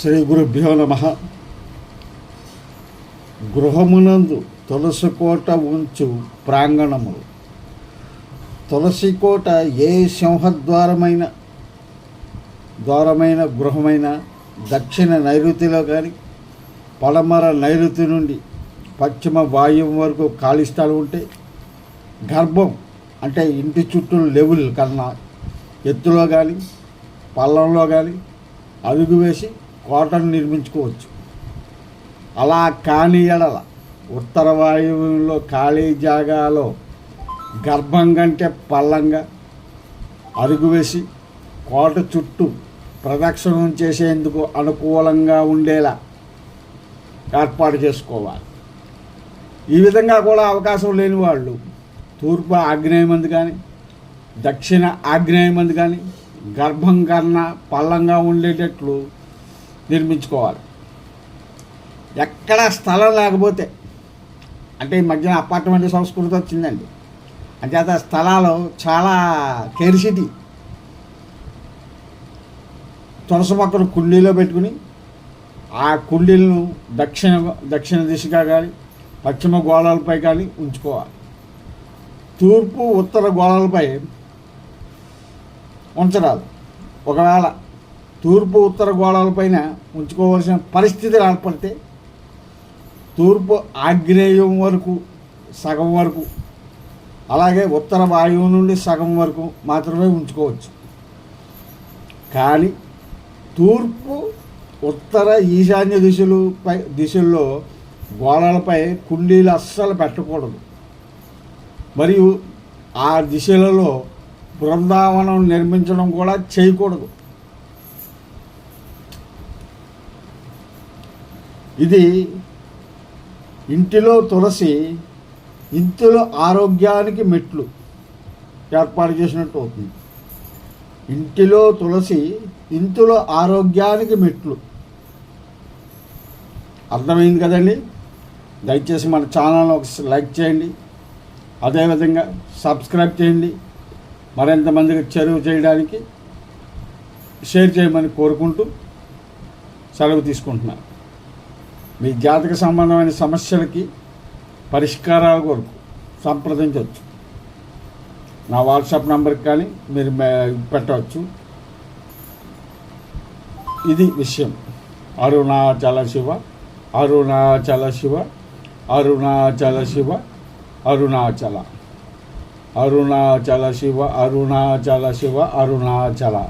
శ్రీ గురుభ్యో నమ. గృహమునందు తులసి కోట ఉంచు ప్రాంగణములు. తులసి కోట ఏ సింహద్వారమైన ద్వారమైన గృహమైన దక్షిణ నైరుతిలో కానీ పడమర నైరుతి నుండి పశ్చిమ వాయువు వరకు ఖాళీ స్థలం ఉంటే గర్భం అంటే ఇంటి చుట్టూ లెవెల్ కన్నా ఎత్తులో కానీ పల్లంలో కానీ అడుగు వేసి కోటను నిర్మించుకోవచ్చు. అలా కాని ఎడల ఉత్తర వాయువులో ఖాళీ జాగాలో గర్భం కంటే పల్లంగా అరుగువేసి కోట చుట్టూ ప్రదక్షిణం చేసేందుకు అనుకూలంగా ఉండేలా ఏర్పాటు చేసుకోవాలి. ఈ విధంగా కూడా అవకాశం లేని వాళ్ళు తూర్పు ఆగ్నేయ మంది కానీ దక్షిణ ఆగ్నేయ మంది కానీ గర్భం కన్నా పల్లంగా ఉండేటట్లు నిర్మించుకోవాలి. ఎక్కడ స్థలం లేకపోతే అంటే ఈ మధ్యన అపార్ట్మెంట్ సంస్కృతి వచ్చిందండి. అంచేత స్థలాలు చాలా కేర్సిటీ తులసి పక్కన కుండీలో పెట్టుకుని ఆ కుండీలను దక్షిణ దక్షిణ దిశగా కానీ పశ్చిమ గోళాలపై కానీ ఉంచుకోవాలి. తూర్పు ఉత్తర గోళాలపై ఉంచరాదు. ఒకవేళ తూర్పు ఉత్తర గోడలపైన ఉంచుకోవాల్సిన పరిస్థితులు ఏర్పడితే తూర్పు ఆగ్నేయం వరకు సగం వరకు అలాగే ఉత్తర వాయువు నుండి సగం వరకు మాత్రమే ఉంచుకోవచ్చు. కానీ తూర్పు ఉత్తర ఈశాన్య దిశలు పై దిశల్లో గోడలపై కుండీలు అస్సలు పెట్టకూడదు. మరియు ఆ దిశలలో బృందావనం నిర్మించడం కూడా చేయకూడదు. ఇది ఇంటిలో తులసి ఇంటిలో ఆరోగ్యానికి మెట్లు ఏర్పాటు చేసినట్టు అవుతుంది. ఇంటిలో తులసి ఇంటిలో ఆరోగ్యానికి మెట్లు. అర్థమైంది కదండి? దయచేసి మన ఛానల్ ఒక లైక్ చేయండి. అదేవిధంగా సబ్స్క్రైబ్ చేయండి. మరింతమందికి చెరువు చేయడానికి షేర్ చేయమని కోరుకుంటూ సెలవు తీసుకుంటున్నాను. మీ జాతక సంబంధమైన సమస్యలకి పరిష్కారాల కొరకు సంప్రదించవచ్చు. నా వాట్సాప్ నంబర్కి కానీ మీరు పెట్టవచ్చు. ఇది విషయం. అరుణాచల శివ అరుణాచల శివ అరుణాచల. శివ అరుణాచల అరుణాచల శివ అరుణాచల శివ అరుణాచల.